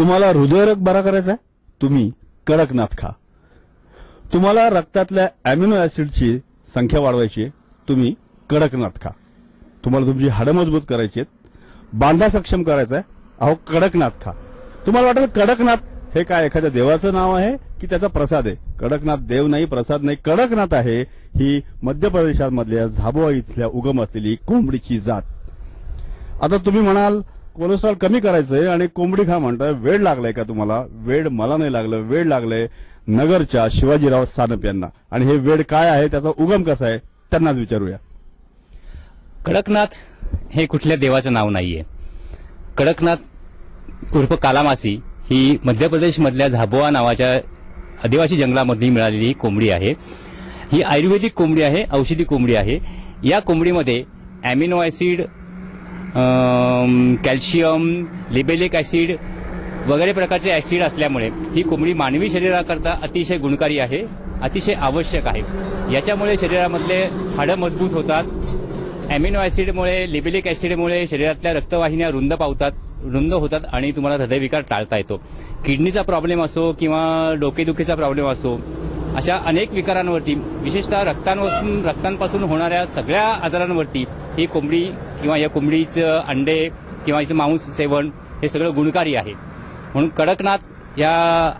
तुम्हाला हृदयरोग बरा करायचा आहे? तुम्ही कडकनाथ खा. तुम्हाला रक्तातल्या अॅमिनो ऍसिडची संख्या वाढवायची आहे? तुम्ही कडकनाथ खा. तुम्हाला तुमची हाडं मजबूत करायची आहेत? बांधा सक्षम करायचा आहे? अहो कडकनाथ खा. तुम्हाला वाटेल कडकनाथ हे काय एखाद्या देवाचं नाव आहे की त्याचा प्रसाद आहे? कडकनाथ देव नाही प्रसाद नाही. कडकनाथ आहे ही मध्य प्रदेशामधल्या झाबुआ इथल्या उगम असलेली कोंबडीची जात. आता तुम्ही म्हणाल कोलेस्ट्रॉल कमी करायचंय आणि कोंबडी खा म्हणताय वेळ लागलाय का तुम्हाला? वेळ मला नाही लागलं वेळ लागलंय नगरच्या शिवाजीराव सानप यांना. आणि हे वेळ काय आहे त्याचा उगम कसा आहे त्यांनाच विचारूया. कडकनाथ हे कुठल्या देवाचं नाव नाहीये. कडकनाथ उर्फ कालामासी ही मध्य प्रदेशमधल्या झाबोआ नावाच्या आदिवासी जंगलामध्ये मिळालेली ही कोंबडी आहे. ही आयुर्वेदिक कोंबडी आहे औषधी कोंबडी आहे. या कोंबडीमध्ये अॅमिनो ऍसिड कॅल्शियम लिबेलिक ॲसिड वगैरे प्रकारचे ॲसिड असल्यामुळे ही कोंबडी मानवी शरीराकरता अतिशय गुणकारी आहे अतिशय आवश्यक आहे. याच्यामुळे शरीरामधले हाडं मजबूत होतात. ॲमिनो ॲसिडमुळे लिबिलिक ॲसिडमुळे शरीरातल्या रक्तवाहिन्या रुंद पावतात रुंद होतात आणि तुम्हाला हृदयविकार टाळता येतो. किडनीचा प्रॉब्लेम असो किंवा डोकेदुखीचा प्रॉब्लेम असो अशा अनेक विकारांवरती विशेषतः रक्तांपासून रक्तांपासून होणाऱ्या सगळ्या आजारांवरती ही कोंबडी किंवा या कोंबडीचं अंडे किंवा हिचं मांस सेवन हे सगळं गुणकारी आहे. म्हणून कडकनाथ या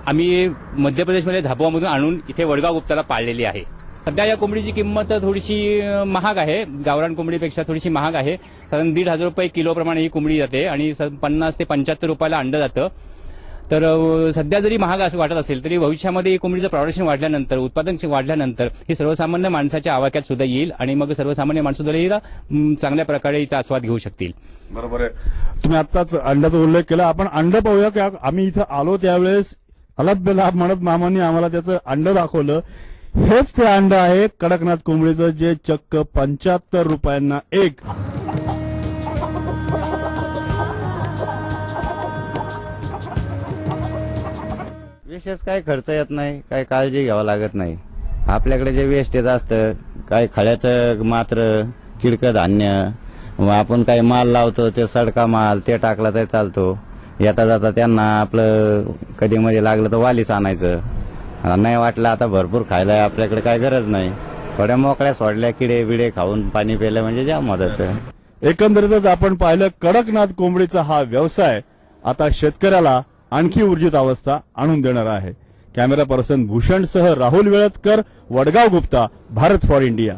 आम्ही मध्य प्रदेशमध्ये झाबुआमधून आणून इथे वडगाव गुप्ताला पाळलेली आहे. सध्या या कोंबडीची किंमत थोडीशी महाग आहे. गावरान कोंबडीपेक्षा थोडीशी महाग आहे. साधारण दीड हजार रुपये किलोप्रमाणे ही कोंबडी जाते आणि स- पन्नास ते पंच्याहत्तर रुपयाला अंड जातं. तर सध्या जरी महाग असं वाटत असेल तरी भविष्यामध्ये कोंबडीचं प्रोडक्शन वाढल्यानंतर उत्पादन वाढल्यानंतर हे सर्वसामान्य माणसाच्या आवाक्यात सुद्धा येईल आणि मग सर्वसामान्य माणसं चांगल्या प्रकारे हिचा आस्वाद घेऊ शकतील. बरोबर आहे. तुम्ही आताच अंड्याचा उल्लेख केला. आपण अंड पाहूया की आम्ही इथं आलो त्यावेळेस अलभ्य लाभ म्हणत मामांनी आम्हाला त्याचं अंड दाखवलं. हेच ते अंड आहे कडकनाथ कोंबडीचं जे चक्क पंच्याहत्तर रुपयांना एक. विशेष काय खर्च येत नाही काही काळजी घ्यावं लागत नाही. आपल्याकडे जे वेस्टेज असतं काय खड्याचं मात्र किडकं धान्य मग आपण काही माल लावतो ते सडका माल ते टाकला तरी चालतो. येता जाता त्यांना आपलं कधी मध्ये लागलं तर वालीच आणायचं. नाही वाटलं आता भरपूर खायला आपल्याकडे काय गरज नाही. थोड्या मोकळ्या सोडल्या किडे बिडे खाऊन पाणी प्यायला म्हणजे ज्या मदत. एकंदरीतच आपण पाहिलं कडकनाथ कोंबडीचा हा व्यवसाय. आता शेतकऱ्याला आणखी ऊर्जित अवस्था आणून देणार आहे. कॅमेरा पर्सन भूषणसह राहुल वेळतकर वडगाव गुप्ता भारत फॉर इंडिया.